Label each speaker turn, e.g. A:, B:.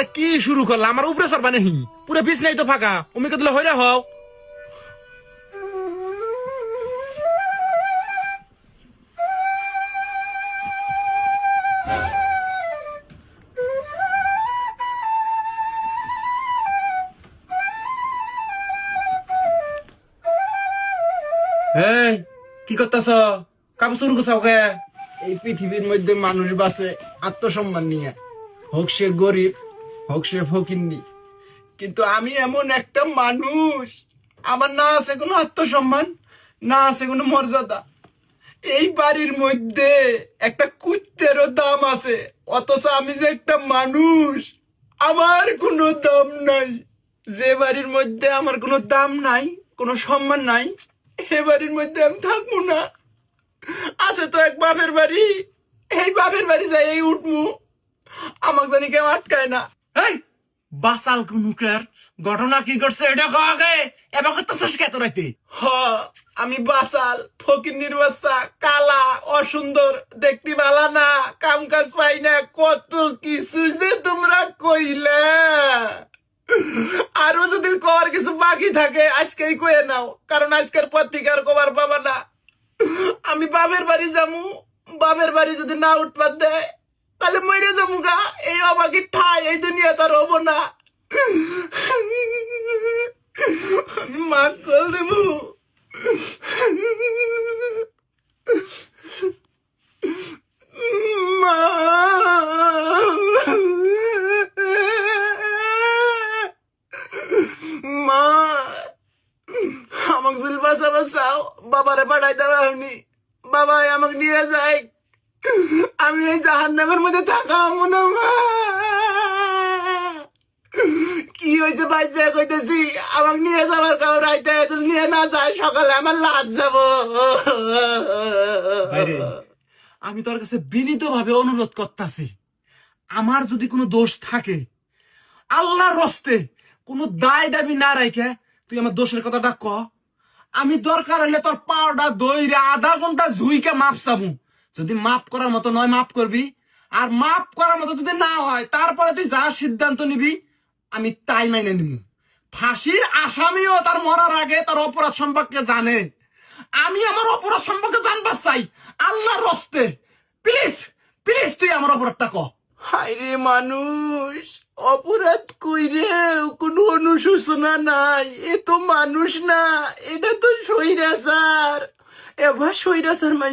A: আর কি শুরু করলাম আমার উপরে সরবা নেহি। পুরো বিছ নাই তো ফাঁকা। উমি কতলে হইরা হও। কি করতেছ? কাপড় শুরু করছ কে?
B: এই পৃথিবীর মধ্যে মানুষ বাঁচে আত্মসম্মান নিয়ে। হোক সে গরিব হোক সে ফকিন্নি কিন্তু আমি এমন একটা মানুষ। আমার না আছে কোনো আত্মসম্মান, না আছে কোনো মর্যাদা। এই বাড়ির মধ্যে একটা কুত্তেরও দাম আছে, অথচ আমি যে একটা মানুষ, আমার কোনো দাম নাই। যে বাড়ির মধ্যে আমার কোনো দাম নাই, কোনো সম্মান নাই, সে বাড়ির মধ্যে আমি থাকব না। আছে তো এক বাপের বাড়ি, এই বাপের বাড়ি যাই এই উঠমু আমাকে জানি কেউ আটকায় না।
A: এই বাসাল কুনুকের ঘটনা কি করছে এটা কাকে এবার করতেছিস কে তোরাইতে
B: হ, আমি বাসাল ফকির কালা, অসুন্দর, দেখতে ভালা না কাম কাজ পাই না, কত কিছু যে তোমরা কইলে। আরও যদি কবার কিছু বাকি থাকে, আজকেই কয়ে নাও, কারণ আজকের আর কবার পাবা না। আমি বাপের বাড়ি যামু, বাপের বাড়ি যদি না উৎপাদ দেয় তাহলে মরে যাব গা। এই অবাকি ঠাই, এই দুনিয়া তার হব না। মা কল দেবো। মা। মা। আমাকে জুল বাসা বাসাও বাবারে পাঠাই দেওয়া হয়নি। বাবা আমাকে নিয়ে যায়। আমি এই জাহান মধ্যে থাকা হব না, মা। কি হয়েছে বাইসে কইতেছি? আমাকে নিয়ে যাবার কাউ রাইতে যদি নিয়ে না যায়, সকালে আমার লাজ যাব।
A: আমি তোর কাছে বিনীত ভাবে অনুরোধ করতেছি। আমার যদি কোনো দোষ থাকে, আল্লাহর রস্তে কোনো দায় দাবি না রাখে তুই আমার দোষের কথাটা ক। আমি দরকার হলে তোর পাওয়াটা দইরে আধা ঘণ্টা ঝুইকে মাপ চাবু যদি মাপ করার মতো নয় মাপ করবি। আর মাপ করার মতো যদি না হয়, তারপরে তুই যা সিদ্ধান্ত নিবি, আমি তাই মাইনে নিব। ফাঁসির আসামিও তার মরার আগে তার অপরাধ সম্পর্কে জানে। আমি আমার অপরাধ সম্পর্কে জানবার চাই। আল্লাহর রস্তে। প্লিজ প্লিজ তুই আমার অপরাধটা ক।
B: হাইরে মানুষ, অপরাধ কইরে কোনো অনুশোচনা নাই। এ তো মানুষ না, এটা তো সৈরাচার এবার সৈরাচার মানুষ